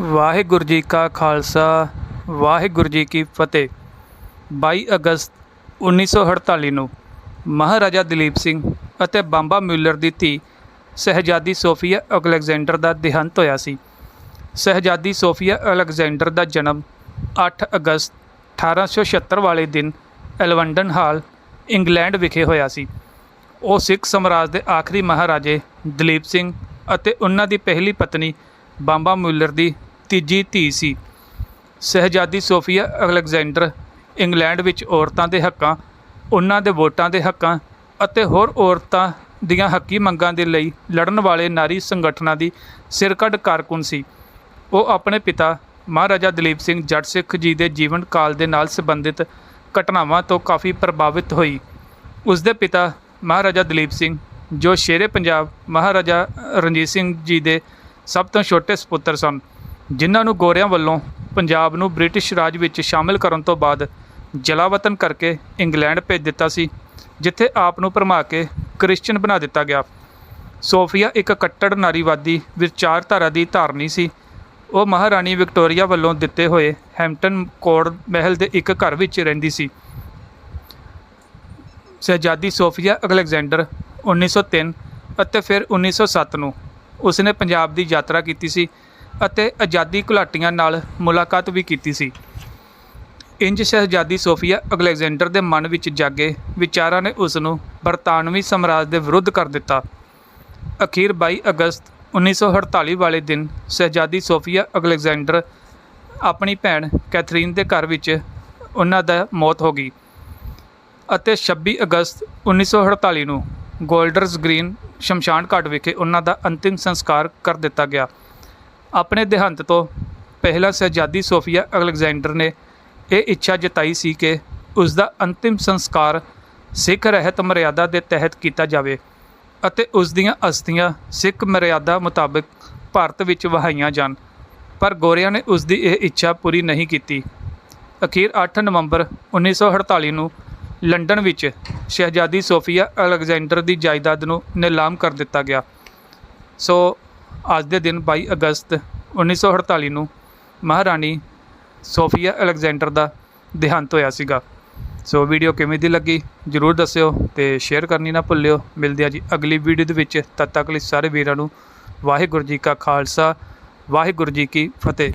ਵਾਹਿਗੁਰੂ ਜੀ ਕਾ ਖਾਲਸਾ, ਵਾਹਿਗੁਰੂ ਜੀ ਕੀ ਫਤਿਹ। 22 ਅਗਸਤ 1948 ਨੂੰ ਮਹਾਰਾਜਾ ਦਲੀਪ ਸਿੰਘ ਅਤੇ ਬਾਂਬਾ ਮਿਲਰ ਦੀ ਧੀ ਸਹਿਜਾਦੀ ਸੋਫੀਆ ਅਲੈਗਜ਼ੈਂਡਰ ਦਾ ਦੇਹਾਂਤ ਹੋਇਆ ਸੀ। ਸਹਿਜਾਦੀ ਸੋਫੀਆ ਅਲੈਗਜ਼ੈਂਡਰ ਦਾ ਜਨਮ 8 ਅਗਸਤ 1876 ਵਾਲੇ ਦਿਨ ਐਲਵੰਡਨ ਹਾਲ, ਇੰਗਲੈਂਡ ਵਿਖੇ ਹੋਇਆ ਸੀ। ਉਹ ਸਿੱਖ ਸਮਰਾਜ ਦੇ ਆਖਰੀ ਮਹਾਰਾਜੇ ਦਲੀਪ ਸਿੰਘ ਅਤੇ ਉਹਨਾਂ ਦੀ ਪਹਿਲੀ ਪਤਨੀ ਬਾਂਬਾ ਮਿਲਰ ਦੀ ਤੀਜੀ ਧੀ ਸੀ। ਸਹਿਜਾਦੀ ਸੋਫੀਆ ਅਲੈਗਜ਼ੈਂਡਰ ਇੰਗਲੈਂਡ ਵਿੱਚ ਔਰਤਾਂ ਦੇ ਹੱਕਾਂ, ਉਹਨਾਂ ਦੇ ਵੋਟਾਂ ਦੇ ਹੱਕਾਂ ਅਤੇ ਹੋਰ ਔਰਤਾਂ ਦੀਆਂ ਹੱਕੀ ਮੰਗਾਂ ਦੇ ਲਈ ਲੜਨ ਵਾਲੇ ਨਾਰੀ ਸੰਗਠਨਾਂ ਦੀ ਸਿਰਕੱਢ ਕਾਰਕੁਨ ਸੀ। ਉਹ ਆਪਣੇ ਪਿਤਾ ਮਹਾਰਾਜਾ ਦਲੀਪ ਸਿੰਘ ਜੱਟ ਸਿੱਖ ਜੀ ਦੇ ਜੀਵਨ ਕਾਲ ਦੇ ਨਾਲ ਸੰਬੰਧਿਤ ਘਟਨਾਵਾਂ ਤੋਂ ਕਾਫੀ ਪ੍ਰਭਾਵਿਤ ਹੋਈ। ਉਸ ਦੇ ਪਿਤਾ ਮਹਾਰਾਜਾ ਦਲੀਪ ਸਿੰਘ, ਜੋ ਸ਼ੇਰੇ ਪੰਜਾਬ ਮਹਾਰਾਜਾ ਰਣਜੀਤ ਸਿੰਘ ਜੀ ਦੇ ਸਭ ਤੋਂ ਛੋਟੇ ਸੁਪੁੱਤਰ ਸਨ। ਜਿਨ੍ਹਾਂ ਨੂੰ ਗੋਰਿਆਂ ਵੱਲੋਂ ਪੰਜਾਬ ਨੂੰ ਬ੍ਰਿਟਿਸ਼ ਰਾਜ ਵਿੱਚ ਸ਼ਾਮਿਲ ਕਰਨ ਤੋਂ ਬਾਅਦ ਜਲਾਵਤਨ ਕਰਕੇ ਇੰਗਲੈਂਡ ਭੇਜ ਦਿੱਤਾ ਸੀ, ਜਿੱਥੇ ਆਪ ਨੂੰ ਭਰਮਾ ਕੇ ਕ੍ਰਿਸਚੀਅਨ ਬਣਾ ਦਿੱਤਾ ਗਿਆ। ਸੋਫੀਆ ਇੱਕ ਕੱਟੜ ਨਾਰੀਵਾਦੀ ਵਿਚਾਰਧਾਰਾ ਦੀ ਧਾਰਨੀ ਸੀ। ਉਹ ਮਹਾਰਾਣੀ ਵਿਕਟੋਰੀਆ ਵੱਲੋਂ ਦਿੱਤੇ ਹੋਏ ਹੈਮਪਟਨ ਕੋਰਟ ਮਹਿਲ ਦੇ ਇੱਕ ਘਰ ਵਿੱਚ ਰਹਿੰਦੀ ਸੀ। ਸ਼ਹਿਜ਼ਾਦੀ ਸੋਫੀਆ ਅਲੈਗਜ਼ੈਂਡਰ 1903 ਅਤੇ ਫਿਰ 1907 ਨੂੰ ਉਸਨੇ ਪੰਜਾਬ ਦੀ ਯਾਤਰਾ ਕੀਤੀ ਸੀ। ਅਤੇ ਆਜ਼ਾਦੀ ਘੁਲਾਟੀਆਂ ਨਾਲ ਮੁਲਾਕਾਤ ਵੀ ਕੀਤੀ ਸੀ। ਇੰਜ ਸ਼ਹਿਜ਼ਾਦੀ ਸੋਫੀਆ ਅਲੈਗਜ਼ੈਂਡਰ ਦੇ ਮਨ ਵਿੱਚ ਜਾਗੇ ਵਿਚਾਰਾਂ ਨੇ ਉਸ ਨੂੰ ਬਰਤਾਨਵੀ ਸਾਮਰਾਜ ਦੇ ਵਿਰੁੱਧ ਕਰ ਦਿੱਤਾ। ਅਖੀਰ 22 ਅਗਸਤ 1948 ਵਾਲੇ ਦਿਨ ਸ਼ਹਿਜ਼ਾਦੀ ਸੋਫੀਆ ਅਲੈਗਜ਼ੈਂਡਰ ਆਪਣੀ ਭੈਣ ਕੈਥਰੀਨ ਦੇ ਘਰ ਵਿੱਚ ਉਹਨਾਂ ਦਾ ਮੌਤ ਹੋ ਗਈ ਅਤੇ 26 ਅਗਸਤ 1948 ਨੂੰ ਗੋਲਡਰਸ ਗ੍ਰੀਨ ਸ਼ਮਸ਼ਾਨ ਘਾਟ ਵਿਖੇ ਉਹਨਾਂ ਦਾ ਅੰਤਿਮ ਸੰਸਕਾਰ ਕਰ ਦਿੱਤਾ ਗਿਆ। ਆਪਣੇ ਦੇਹਾਂਤ ਤੋਂ ਪਹਿਲਾਂ ਸ਼ਹਿਜ਼ਾਦੀ ਸੋਫੀਆ ਅਲੈਗਜ਼ੈਂਡਰ ਨੇ ਇਹ ਇੱਛਾ ਜਤਾਈ ਸੀ ਕਿ ਉਸ ਦਾ ਅੰਤਿਮ ਸੰਸਕਾਰ ਸਿੱਖ ਰਹਿਤ ਮਰਿਆਦਾ ਦੇ ਤਹਿਤ ਕੀਤਾ ਜਾਵੇ ਅਤੇ ਉਸ ਦੀਆਂ ਅਸਥੀਆਂ ਸਿੱਖ ਮਰਿਆਦਾ ਮੁਤਾਬਕ ਭਾਰਤ ਵਿੱਚ ਵਹਾਈਆਂ ਜਾਣ। ਪਰ ਗੋਰਿਆਂ ਨੇ ਉਸ ਦੀ ਇਹ ਇੱਛਾ ਪੂਰੀ ਨਹੀਂ ਕੀਤੀ। ਅਖੀਰ 8 ਨਵੰਬਰ 1948 ਨੂੰ ਲੰਡਨ ਵਿੱਚ ਸ਼ਹਿਜ਼ਾਦੀ ਸੋਫੀਆ ਅਲੈਗਜ਼ੈਂਡਰ ਦੀ ਜਾਇਦਾਦ ਨੂੰ ਨਿਲਾਮ ਕਰ ਦਿੱਤਾ ਗਿਆ। ਸੋ ਅੱਜ ਦੇ ਦਿਨ 22 ਅਗਸਤ 1948 ਨੂੰ ਮਹਾਰਾਣੀ ਸੋਫੀਆ ਅਲੈਗਜ਼ੈਂਡਰ ਦਾ ਦੇਹਾਂਤ ਹੋਇਆ ਸੀਗਾ। ਸੋ ਵੀਡੀਓ ਕਿਵੇਂ ਦੀ ਲੱਗੀ ਜਰੂਰ ਦੱਸਿਓ ਤੇ ਸ਼ੇਅਰ ਕਰਨੀ ਨਾ ਭੁੱਲਿਓ। ਮਿਲਦੇ ਆ ਜੀ ਅਗਲੀ ਵੀਡੀਓ ਦੇ ਵਿੱਚ। ਤਦ ਤੱਕ ਲਈ ਸਾਰੇ ਵੀਰਾਂ ਨੂੰ ਵਾਹਿਗੁਰੂ ਜੀ ਕਾ ਖਾਲਸਾ, ਵਾਹਿਗੁਰੂ ਜੀ ਕੀ ਫਤਿਹ।